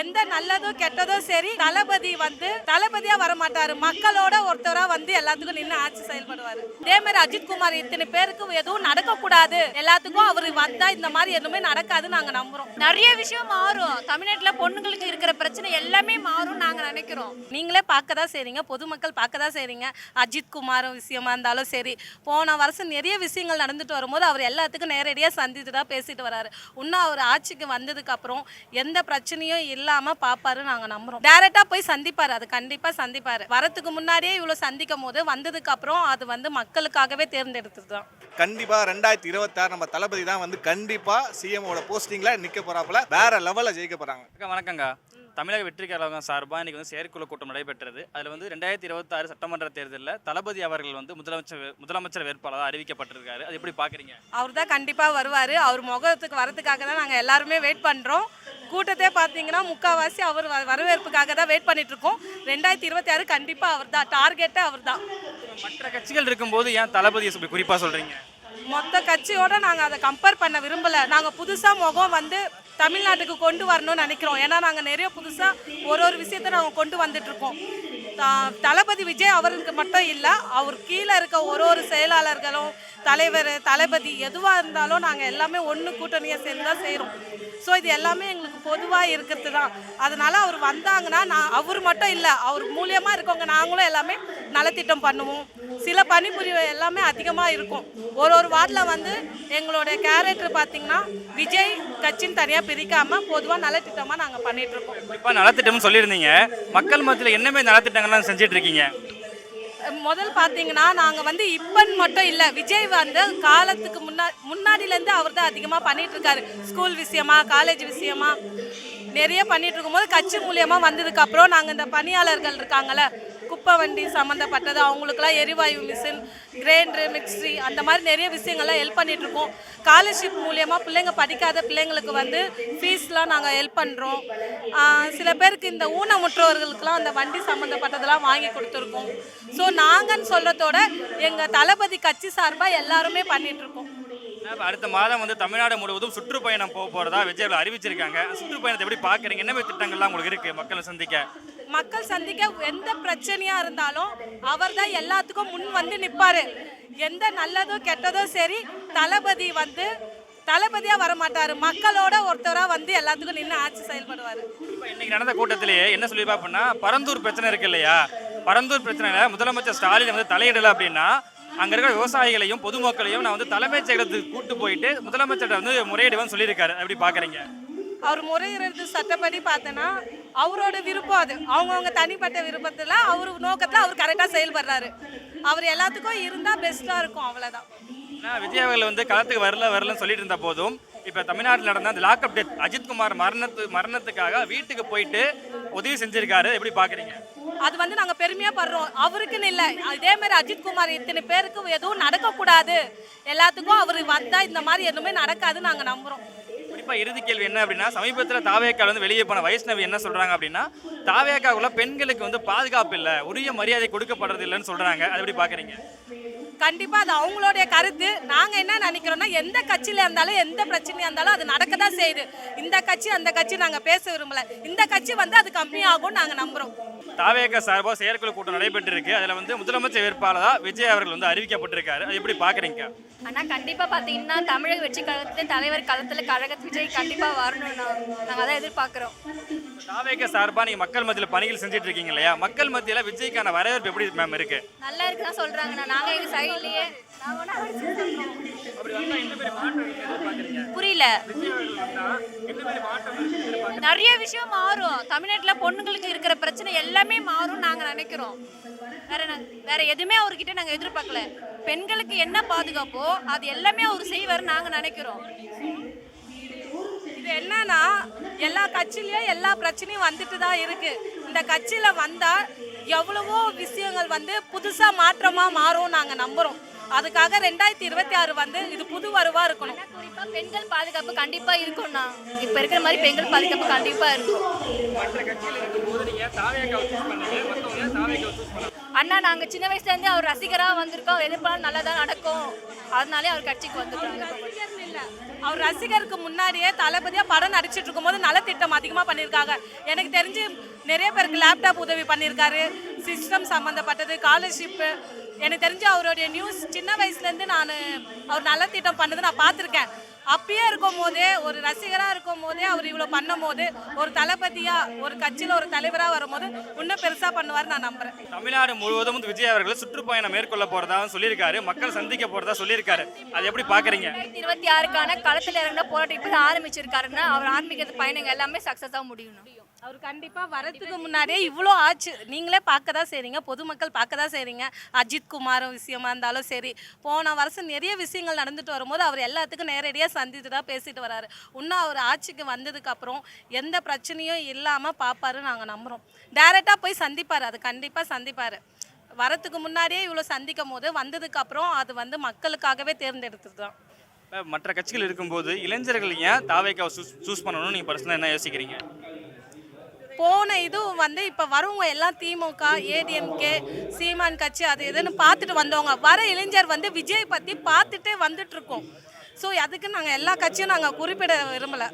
எந்த நல்லதோ கெட்டதோ சரி தளபதி வந்து தளபதியா வர மாட்டாரு மக்களோட ஒருத்தரா வந்து எல்லாத்துக்கும் நின்று ஆட்சி செயல்படுவாரு. இதே மாதிரி அஜித் குமார் இத்தனை பேருக்கு எதுவும் நடக்க கூடாது எல்லாத்துக்கும் அவர் வந்தா இந்த மாதிரி எதுவுமே நடக்காது நாங்க நம்புறோம். நிறைய விஷயம் மாறும். தமிழ்நாட்டுல பொண்ணுங்களுக்கு இருக்கிற பிரச்சனை எல்லாமே மாறும் நாங்க நினைக்கிறோம். நீங்களே பார்க்க தான் செய்றீங்க பொதுமக்கள் பார்க்க தான் செய்றீங்க. அஜித் குமார் விஷயமா இருந்தாலும் சரி போன வருஷம் நிறைய விஷயங்கள் நடந்துட்டு வரும்போது அவர் எல்லாத்துக்கும் நேரடியாக சந்தித்து தான் பேசிட்டு வராரு. இன்னும் அவர் ஆட்சிக்கு வந்ததுக்கு அப்புறம் எந்த பிரச்சனையும் இல்லாம பார்ப்பாரு நாங்க நம்புறோம். டைரக்டா போய் சந்திப்பாரு அது கண்டிப்பா சந்திப்பாரு. வரதுக்கு முன்னாடியே இவ்வளவு சந்திக்கும் போது வந்ததுக்கு அப்புறம் அது வந்து மக்களுக்காகவே தேர்ந்தெடுத்தது தான். கண்டிப்பா ரெண்டாயிரத்தி இருபத்தாறு நம்ம தளபதி தான் வந்து கண்டிப்பா சிஎமோட போஸ்டிங்ல நிக்க போறாப்புல. வேற லெவல்ல ஜெயிக்க போறாங்க. வணக்கங்க தமிழக வெற்றி கழகம் சார்பாக இன்னைக்கு வந்து செயற்குழு கூட்டம் நடைபெற்றது. அதில் வந்து ரெண்டாயிரத்தி இருபத்தாறு சட்டமன்ற தேர்தலில் தளபதி அவர்கள் வந்து முதலமைச்சர் முதலமைச்சர் வேட்பாளராக அறிவிக்கப்பட்டிருக்காரு. அது எப்படி பார்க்குறீங்க? அவர் தான் கண்டிப்பாக வருவார். அவர் முகத்துக்கு வரதுக்காக தான் நாங்கள் எல்லாருமே வெயிட் பண்ணுறோம் கூட்டத்தை பார்த்தீங்கன்னா முக்கால்வாசி அவர் வரவேற்புக்காக தான் வெயிட் பண்ணிட்டு இருக்கோம் ரெண்டாயிரத்தி இருபத்தி ஆறு கண்டிப்பாக அவர் தான் டார்கெட்டே அவர் தான் மற்ற கட்சிகள் இருக்கும்போது ஏன் தளபதியை குறிப்பாக சொல்கிறீங்க மொத்த கட்சியோட நாங்கள் அதை கம்பேர் பண்ண விரும்பலை. நாங்கள் புதுசாக முகம் வந்து தமிழ்நாட்டுக்கு கொண்டு வரணும்னு நினைக்கிறோம். ஏன்னா நாங்கள் நிறைய புதுசாக ஒரு ஒரு விஷயத்தை நாங்கள் கொண்டு வந்துட்டு இருக்கோம். தளபதி விஜய் அவருக்கு மட்டும் இல்லை அவர் கீழே இருக்க ஒரு ஒரு செயலாளர்களும் தலைவர் தளபதி எதுவாக இருந்தாலும் நாங்கள் எல்லாமே ஒன்று கூட்டணியாக சேர்ந்து தான் செய்கிறோம் ஸோ இது எல்லாமே எங்களுக்கு பொதுவாக இருக்கிறது தான். அதனால் அவர் வந்தாங்கன்னா நான் அவர் மட்டும் இல்லை அவர் மூலியமாக இருக்கவங்க நாங்களும் எல்லாமே நலத்திட்டம் பண்ணுவோம். சில பணிபுரிவு எல்லாமே அதிகமாக இருக்கும். ஒரு ஒரு வார்டில் வந்து எங்களோட கேரக்டர் பார்த்தீங்கன்னா விஜய் கட்சின்னு தனியாக பிரிக்காமல் பொதுவாக நலத்திட்டமாக நாங்கள் பண்ணிகிட்ருக்கோம் இப்போ நலத்திட்டம்னு சொல்லியிருந்தீங்க. மக்கள் மத்தியில் என்னமே நலத்திட்டங்கள் என்னெல்லாம் செஞ்சுட்டு இருக்கீங்க முதல் பார்த்தீங்கன்னா நாங்கள் வந்து இப்பன் மட்டும் இல்லை விஜய் வந்து காலத்துக்கு முன்னா முன்னாடிலேருந்து அவர் தான் அதிகமாக பண்ணிட்டு இருக்காரு ஸ்கூல் விஷயமா காலேஜ் விஷயமா நிறைய பண்ணிட்டு இருக்கும்போது கட்சி மூலியமாக வந்ததுக்கப்புறம் நாங்கள் இந்த பணியாளர்கள் இருக்காங்கல்ல குப்பை வண்டி சம்மந்தப்பட்டது அவங்களுக்குலாம் எரிவாயு மிஷின் கிரைண்டரு மிக்சி அந்த மாதிரி நிறைய விஷயங்கள்லாம் ஹெல்ப் பண்ணிகிட்ருக்கோம் ஸ்காலர்ஷிப் மூலியமாக பிள்ளைங்க படிக்காத பிள்ளைங்களுக்கு வந்து ஃபீஸ்லாம் நாங்கள் ஹெல்ப் பண்ணுறோம் சில பேருக்கு இந்த ஊனமுற்றோர்களுக்கெல்லாம் அந்த வண்டி சம்மந்தப்பட்டதெல்லாம் வாங்கி கொடுத்துருக்கோம். ஸோ நாங்கன்னு சொல்கிறதோட எங்கள் தளபதி கட்சி சார்பாக எல்லாருமே பண்ணிகிட்ருக்கோம் அடுத்த மாதம் வந்து தமிழ்நாடு முழுவதும் சுற்றுப்பயணம் போக போகிறதா விஜய் அறிவிச்சிருக்காங்க. சுற்றுப்பயணத்தை எப்படி பார்க்குறீங்க? என்ன திட்டங்கள்லாம் உங்களுக்கு இருக்குது மக்களை சந்திக்க. மக்கள் சந்திக்க எந்த பிரச்சனையாக இருந்தாலும் அவர் தான் எல்லாத்துக்கும் முன் வந்து நிற்பார் எந்த நல்லதோ கெட்டதோ சரி தளபதி வந்து தளபதியாக வர மாட்டார் மக்களோட ஒருத்தராக வந்து எல்லாத்துக்கும் நின்று ஆட்சி செயல்படுவார். இன்னைக்கு நடந்த கூட்டத்திலேயே என்ன சொல்லி அப்படின்னா பரந்தூர் பிரச்சனை இருக்கு இல்லையா? பரந்தூர் பிரச்சனையில் முதலமைச்சர் ஸ்டாலின் வந்து தலையிடலை அப்படின்னா அங்கே இருக்கிற விவசாயிகளையும் பொதுமக்களையும் நான் வந்து தலைமைச் செயலத்துக்கு கூட்டு போயிட்டு முதலமைச்சர்கிட்ட வந்து முறையிடுவேன்னு சொல்லியிருக்காரு. அப்படி எப்படி அவர் முறையிடுறது சட்டப்படி பார்த்தோன்னா அவரோட விருப்பம் அது. அவங்கவுங்க தனிப்பட்ட விருப்பத்தில் அவர் நோக்கத்தில் அவர் கரெக்டாக செயல்படுறாரு. அவர் எல்லாத்துக்கும் இருந்தால் பெஸ்ட்டாக இருக்கும் அவ்வளோதான் விஜய் அவர்கள் வந்து களத்துக்கு வரல வரலன்னு சொல்லிட்டு இருந்த போதும் இப்போ தமிழ்நாட்டில் நடந்த அந்த லாக்அப் டெத் அஜித்குமார் மரணத்து மரணத்துக்காக வீட்டுக்கு போயிட்டு உதவி செஞ்சிருக்காரு. எப்படி பாக்குறீங்க? அது வந்து நாங்கள் பெருமையாக படுறோம். அவருக்குன்னு இல்லை. இதே மாதிரி அஜித் குமார் இத்தனை பேருக்கு எதுவும் நடக்கக்கூடாது. எல்லாத்துக்கும் அவர் வந்தால் இந்த மாதிரி எதுவுமே நடக்காதுன்னு நாங்கள் நம்புகிறோம் குறிப்பா இறுதி கேள்வி என்ன அப்படின்னா சமீபத்தில் தாவேக்கால் வந்து வெளியே போன வைஷ்ணவி என்ன சொல்றாங்க அப்படின்னா தாவேக்காவுக்குள்ள பெண்களுக்கு வந்து பாதுகாப்பு இல்லை உரிய மரியாதை கொடுக்கப்படுறது இல்லைன்னு சொல்றாங்க. அது எப்படி பாக்குறீங்க? கண்டிப்பாக அது அவங்களுடைய கருத்து. நாங்கள் என்ன நினைக்கிறோம்னா எந்த கட்சியில் இருந்தாலும் எந்த பிரச்சனையாக இருந்தாலும் அது நடக்க தான் செய்யுது. இந்த கட்சி அந்த கட்சி நாங்கள் பேச விரும்பல. இந்த கட்சி வந்து அது கம்மியாகும்னு நாங்கள் நம்புகிறோம் தாவேக சார்பாக செயற்குழு கூட்டம் நடைபெற்றிருக்கு. அதில் வந்து முதலமைச்சர் வேட்பாளரா விஜய் அவர்கள் வந்து அறிவிக்கப்பட்டிருக்காரு. அது எப்படி பாக்குறீங்க? ஆனா கண்டிப்பா பாத்தீங்கன்னா தமிழக வெற்றி கழகத்துல தலைவர் களத்துல கழக விஜய் கண்டிப்பா வரணும் நாங்க அதை எதிர்பார்க்கிறோம். தாவேக சார்பா நீங்க மக்கள் மத்தியில் பணிகள் செஞ்சுட்டு இருக்கீங்க இல்லையா? மக்கள் மத்தியில் விஜய்க்கான வரவேற்பு எப்படி மேம் இருக்கு? நல்லா இருக்குதான் சொல்றாங்க நாங்க எங்க சைட்லயே. புரியல. நிறைய விஷயம் மாறும். தமிழ்நாட்டுல பொண்ணுங்களுக்கு இருக்கிற பிரச்சனை எல்லாமே மாறும் நாங்க நினைக்கிறோம். வேற வேற எதுவுமே அவர்கிட்ட நாங்க எதிர்பார்க்கல. பெண்களுக்கு என்ன பாதுகாப்போ அது எல்லாமே அவர் செய்வார் நாங்க நினைக்கிறோம். இது என்னன்னா எல்லா கட்சியிலயும் எல்லா பிரச்சனையும் வந்துட்டு தான் இருக்கு. இந்த கட்சியில வந்தா எவ்வளவோ விஷயங்கள் வந்து புதுசா மாற்றமா மாறும் நாங்க நம்புறோம். அதுக்காக ரெண்டாயிரத்தி இருபத்தி ஆறு வந்து இது புது வருவா இருக்கணும். குறிப்பா பெண்கள் பாதுகாப்பு கண்டிப்பா இருக்கும்ண்ணா இப்ப இருக்கிற மாதிரி பெண்கள் பாதுகாப்பு கண்டிப்பா இருக்கும். அண்ணா நாங்க சின்ன வயசுல இருந்து அவர் ரசிகரா வந்திருக்கோம். எது பண்ணாலும் நல்லதா நடக்கும். அதனாலே அவர் கட்சிக்கு இல்ல. அவர் ரசிகருக்கு முன்னாடியே தளபதியா படம் நடிச்சிட்டு இருக்கும்போது நலத்திட்டம் அதிகமா பண்ணியிருக்காங்க. எனக்கு தெரிஞ்சு நிறைய பேருக்கு லேப்டாப் உதவி பண்ணியிருக்காரு. சிஸ்டம் சம்மந்தப்பட்டது ஸ்காலர்ஷிப்பு எனக்கு தெரிஞ்சு அவருடைய நியூஸ் சின்ன வயசுல இருந்து நான் அவர் நலத்திட்டம் பண்ணது நான் பார்த்துருக்கேன். அப்பயே இருக்கும் போதே ஒரு ரசிகரா இருக்கும் போதே அவர் இவ்வளவு பண்ணும் போது ஒரு தளபதியா ஒரு கட்சியில ஒரு தலைவரா வரும்போது இன்னும் பெருசா பண்ணுவார் நான் நம்புறேன். தமிழ்நாடு முழுவதும் வந்து விஜய் அவர்கள் சுற்றுப்பயணம் மேற்கொள்ள போறதா சொல்லியிருக்காரு மக்கள் சந்திக்க போறதா சொல்லியிருக்காரு. அது எப்படி பாக்குறீங்க? ரெண்டாயிரத்தி இருபத்தி ஆறுக்கான களத்தில் இறங்கின போராட்டம் இப்போ ஆரம்பிச்சிருக்காருன்னா அவர் ஆரம்பிக்கிறது பயணங்கள் எல்லாமே சக்ஸஸாக முடியணும். அவர் கண்டிப்பா வரதுக்கு முன்னாடியே இவ்வளோ ஆச்சு. நீங்களே பார்க்க தான் செய்றீங்க பொதுமக்கள் பார்க்க தான் செய்றீங்க. அஜித் குமார் விஷயமா இருந்தாலும் சரி போன வருஷம் நிறைய விஷயங்கள் நடந்துட்டு வரும்போது அவர் எல்லாத்துக்கும் நேரடியாக சந்தித்து தான் பேசிட்டு வராரு. இன்னும் அவர் ஆட்சிக்கு வந்ததுக்கு அப்புறம் எந்த பிரச்சனையும் இல்லாம பார்ப்பாரு நாங்க நம்புறோம். டைரக்டா போய் சந்திப்பாரு. அது கண்டிப்பா சந்திப்பாரு. வரத்துக்கு முன்னாடியே இவ்வளோ சந்திக்கும் போது வந்ததுக்கு அப்புறம் அது வந்து மக்களுக்காகவே தேர்ந்தெடுத்தது தான். மற்ற கட்சிகள் இருக்கும்போது இளைஞர்கள் ஏன் தாவேக்காவை சூஸ் சூஸ் பண்ணணும்னு நீங்க பர்சனலாக என்ன யோசிக்கிறீங்க? போன இதுவும் வந்து இப்போ வரவங்க எல்லாம் திமுக ஏடிஎம்கே சீமான் கட்சி அது இதுன்னு பார்த்துட்டு வந்தவங்க. வர இளைஞர் வந்து விஜய் பற்றி பார்த்துட்டே வந்துட்டு இருக்கோம். ஸோ அதுக்கு நாங்கள் எல்லா கட்சியும் நாங்கள் குறிப்பிட விரும்பலை.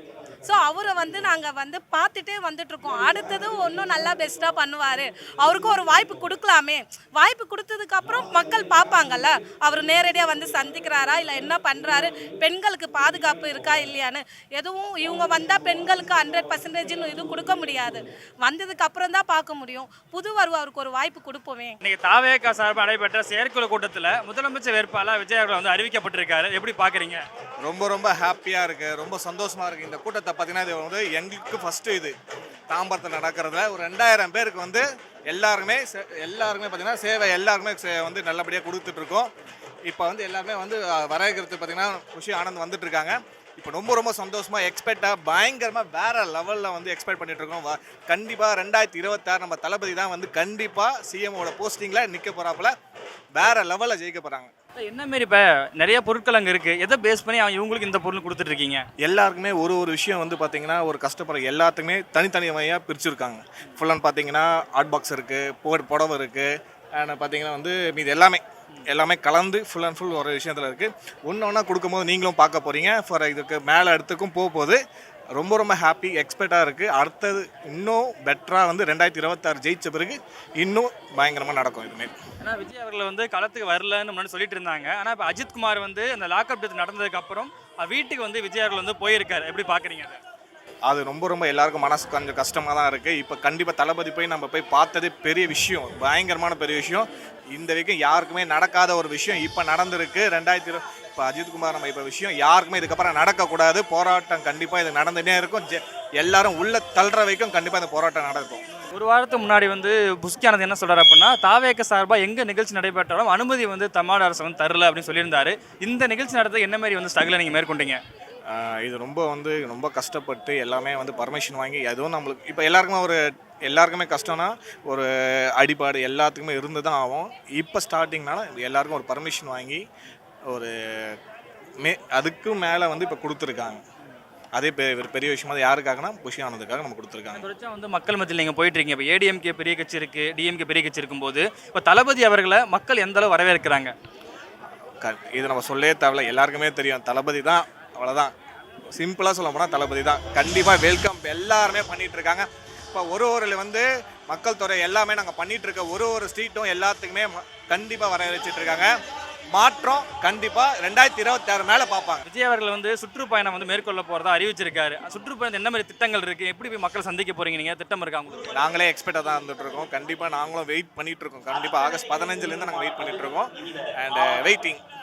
ஸோ அவரை வந்து நாங்கள் வந்து பார்த்துட்டே வந்துட்டு இருக்கோம் அடுத்தது இன்னும் நல்லா பெஸ்ட்டாக பண்ணுவார். அவருக்கு ஒரு வாய்ப்பு கொடுக்கலாமே. வாய்ப்பு கொடுத்ததுக்கு அப்புறம் மக்கள் பார்ப்பாங்கல்ல? அவர் நேரடியாக வந்து சந்திக்கிறாரா? இல்லை என்ன பண்ணுறாரு பெண்களுக்கு பாதுகாப்பு இருக்கா? இல்லையான்னு. எதுவும் இவங்க வந்தால் பெண்களுக்கு ஹண்ட்ரட் பர்சன்டேஜ்னு இது கொடுக்க முடியாது. வந்ததுக்கு அப்புறம் தான் பார்க்க முடியும். புது வருவ அவருக்கு ஒரு வாய்ப்பு கொடுப்போமே. இன்னைக்கு தாவேக்கா சார்பாக நடைபெற்ற செயற்குழு கூட்டத்தில் முதலமைச்சர் வேட்பாளர் விஜய் அவர்கள் வந்து அறிவிக்கப்பட்டிருக்காரு. எப்படி பாக்குறீங்க ரொம்ப ரொம்ப ஹாப்பியாக இருக்குது ரொம்ப சந்தோஷமாக இருக்குது இந்த கூட்டத்தை பார்த்தீங்கன்னா இது வந்து எங்களுக்கு ஃபஸ்ட்டு இது. தாம்பரத்தில் நடக்கிறதுல ஒரு ரெண்டாயிரம் பேருக்கு வந்து எல்லாருமே சே- எல்லாருமே பார்த்தீங்கன்னா சேவை எல்லாருமே சே- வந்து நல்லபடியாக கொடுத்துட்ருக்கோம். இப்போ வந்து எல்லாருமே வந்து வரவேற்கிறது பார்த்தீங்கன்னா குஷி ஆனந்த் வந்துட்டுருக்காங்க இப்போ ரொம்ப ரொம்ப சந்தோஷமாக எக்ஸ்பெக்டாக பயங்கரமாக வேற லெவலில் வந்து எக்ஸ்பெக்ட் பண்ணிகிட்ருக்கோம் இருக்கோம் ரெண்டாயிரத்தி இருபத்தாறு நம்ம தளபதி தான் வந்து கண்டிப்பாக சிஎம்மோட போஸ்டிங்கில் நிற்க போகிறாப்புல வேற லெவலில் ஜெயிக்க போகிறாங்க என்ன மாரி இப்போ நிறைய பொருட்கள் அங்கே இருக்கு. எதை பேஸ் பண்ணி அவங்க இவங்களுக்கு இந்த பொருள் கொடுத்துட்டு இருக்கீங்க? எல்லாருக்குமே ஒரு ஒரு விஷயம் வந்து பார்த்தீங்கன்னா ஒரு கஷ்டப்படுற எல்லாத்துக்குமே தனித்தனி வகையாக பிரிச்சிருக்காங்க ஃபுல்லாக பார்த்தீங்கன்னா ஹாட் பாக்ஸ் இருக்குது போ புடவை இருக்குது அண்ட் பார்த்தீங்கன்னா வந்து மீது எல்லாமே எல்லாமே கலந்து ஃபுல் அண்ட் ஃபுல் ஒரு விஷயத்தில் இருக்குது ஒன்று ஒன்றா கொடுக்கும்போது நீங்களும் பார்க்க போகிறீங்க ஃபார் இதுக்கு மேலே இடத்துக்கும் போக போகுது. ரொம்ப ரொம்ப ஹாப்பி எக்ஸ்பெக்டாக இருக்குது அடுத்தது இன்னும் பெட்டராக வந்து ரெண்டாயிரத்தி இருபத்தாறு ஜெயிச்ச பிறகு இன்னும் பயங்கரமாக நடக்கும் இதுமாரி ஏன்னா விஜய் அவர்கள் வந்து களத்துக்கு வரலன்னு முன்னாடி சொல்லிட்டு இருந்தாங்க. ஆனால் இப்போ அஜித் குமார் வந்து அந்த லாக்அப் நடந்ததுக்கு அப்புறம் அஹ், வீட்டுக்கு வந்து விஜய் அவர்கள் வந்து போயிருக்காரு. எப்படி பாக்குறீங்க அதை? ரொம்ப ரொம்ப எல்லாருக்கும் மனசு கொஞ்சம் கஷ்டமாக தான் இருக்குது இப்போ கண்டிப்பாக தளபதி போய் நம்ம போய் பார்த்ததே பெரிய விஷயம். பயங்கரமான பெரிய விஷயம். இந்த வரைக்கும் யாருக்குமே நடக்காத ஒரு விஷயம் இப்போ நடந்திருக்கு. ரெண்டாயிரத்தி இப்போ அஜித்குமார் நம்ம இப்போ விஷயம் யாருக்குமே இதுக்கப்புறம் நடக்கக்கூடாது. போராட்டம் கண்டிப்பாக இது நடந்துகிட்டே இருக்கும். ஜெ- எல்லாரும் உள்ள தள்ளுற வரைக்கும் கண்டிப்பாக இந்த போராட்டம் நடக்கும். ஒரு வாரத்துக்கு முன்னாடி வந்து புஷ்கியானது என்ன சொல்றாரு அப்படின்னா தாவேக்க சார்பாக எங்க நிகழ்ச்சி நடைபெற்றாலும் அனுமதி வந்து தமிழ்நாடு அரசு வந்து தரல அப்படின்னு சொல்லியிருந்தாரு. இந்த நிகழ்ச்சி நடத்த என்ன மாதிரி வந்து ஸ்ட்ரகிளை நீங்க மேற்கொண்டீங்க? இது ரொம்ப வந்து ரொம்ப கஷ்டப்பட்டு எல்லாமே வந்து பர்மிஷன் வாங்கி எதுவும் நம்மளுக்கு இப்போ எல்லாருக்குமே ஒரு எல்லாருக்குமே கஷ்டம்னா ஒரு அடிபாடு எல்லாத்துக்குமே இருந்து தான் ஆகும். இப்போ ஸ்டார்டிங்னால எல்லாருக்கும் ஒரு பர்மிஷன் வாங்கி ஒரு மே அதுக்கும் மேலே வந்து இப்போ கொடுத்துருக்காங்க. அதே பெ ஒரு பெரிய விஷயமா அது யாருக்காகனா புஷி ஆனதுக்காக நம்ம கொடுத்துருக்காங்க. வந்து மக்கள் மத்தியில் நீங்க போயிட்டு இருக்கீங்க இப்போ ஏடிஎம்கே பெரிய கட்சி இருக்கு டிஎம்கே பெரிய கட்சி இருக்கும்போது இப்போ தளபதி அவர்களை மக்கள் எந்த அளவு வரவேற்கிறாங்க? க- இது நம்ம சொல்லவே தேவையில்ல. எல்லாருக்குமே தெரியும். தளபதி தான் அவ்வளோதான் சிம்பிளாக சொல்ல போனால் தளபதி தான். கண்டிப்பாக வெல்கம் எல்லாருமே பண்ணிட்டு இருக்காங்க இப்போ ஒரு ஒரு வந்து மக்கள் தொகை எல்லாமே நாங்கள் பண்ணிட்டு இருக்க ஒரு ஒரு ஸ்ட்ரீட்டும் எல்லாத்துக்குமே கண்டிப்பாக வரவேற்றிட்டு இருக்காங்க மாற்றம் கண்டிப்பாக ரெண்டாயிரத்தி இருபத்தாறு மேலே பார்ப்பாங்க. விஜய் அவர்கள் வந்து சுற்றுப்பயணம் வந்து மேற்கொள்ள போறதா அறிவிச்சிருக்காரு. சுற்றுப்பயணம் என்ன மாதிரி திட்டங்கள் இருக்கு? எப்படி போய் மக்கள் சந்திக்க போறீங்க நீங்க? திட்டம் இருக்கா உங்களுக்கு? நாங்களே எக்ஸ்பெக்டாக தான் இருந்துட்டு இருக்கோம். கண்டிப்பாக நாங்களும் வெயிட் பண்ணிட்டு இருக்கோம். கண்டிப்பாக ஆகஸ்ட் பதினஞ்சுலேருந்து நாங்கள் வெயிட் பண்ணிட்டு இருக்கோம். And waiting